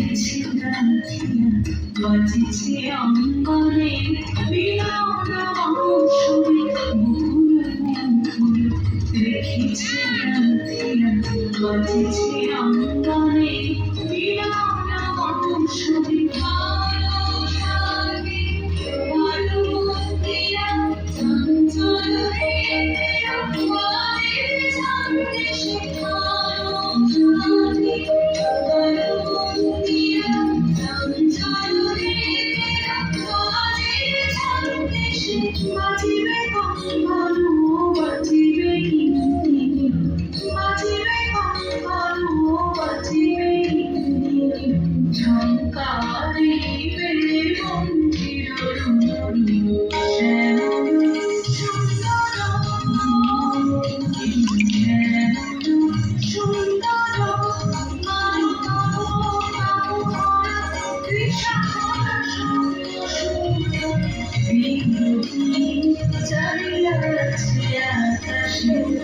অঙ্গনে বাজিছে অঙ্গনে বিনোদ বংশী 把几杯酒，把这无关几杯。Thank you.